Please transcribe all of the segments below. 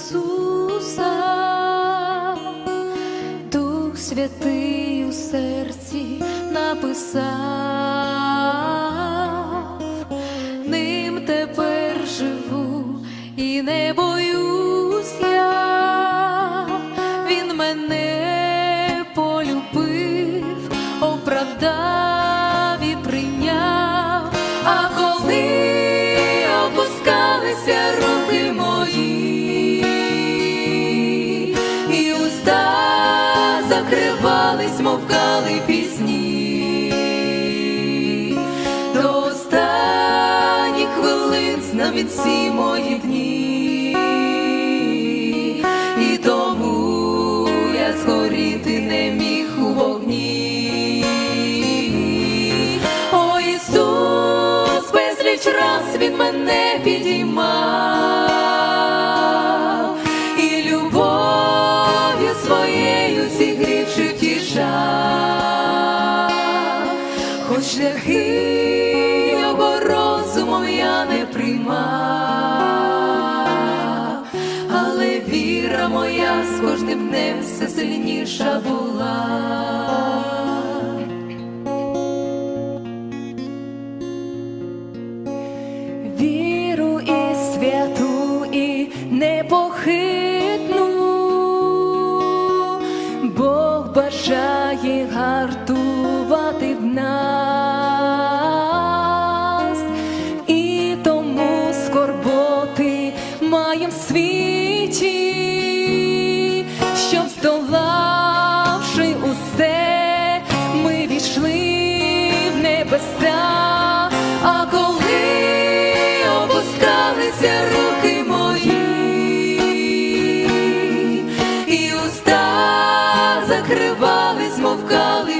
Ісуса, Дух Святий у серці написав, ним тепер живу і не боюсь я, він мене. Пісні, до останніх хвилин знав він всі мої дні, і тому я згоріти не міг у вогні. О Ісус, безліч раз він мене підіймав. І любов'ю своєю зігрівши приймав, але віра моя з кожним днем все сильніша була. Віру і святу і непохитну, Бог бажає гартувати в нас, здолавши усе, ми війшли в небеса, а коли опускалися руки мої, і уста закривались, мовкали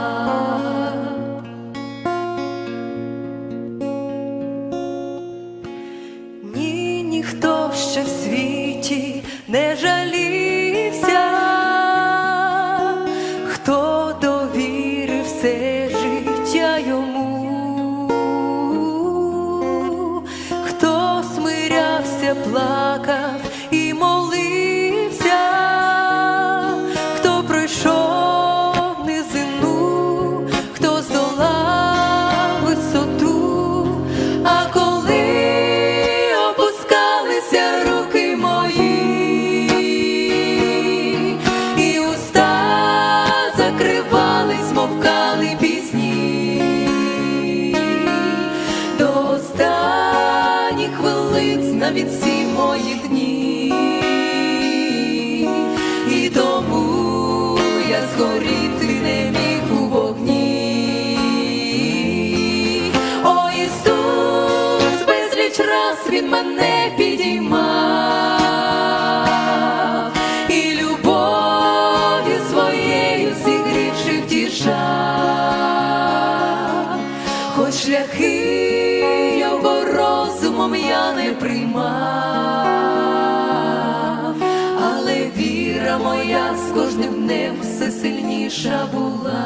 Не він всі мої дні, і тому я згоріти не міг у вогні. О Ісус, безліч раз він мене підіймав не приймав, але віра моя з кожним днем все сильніша була.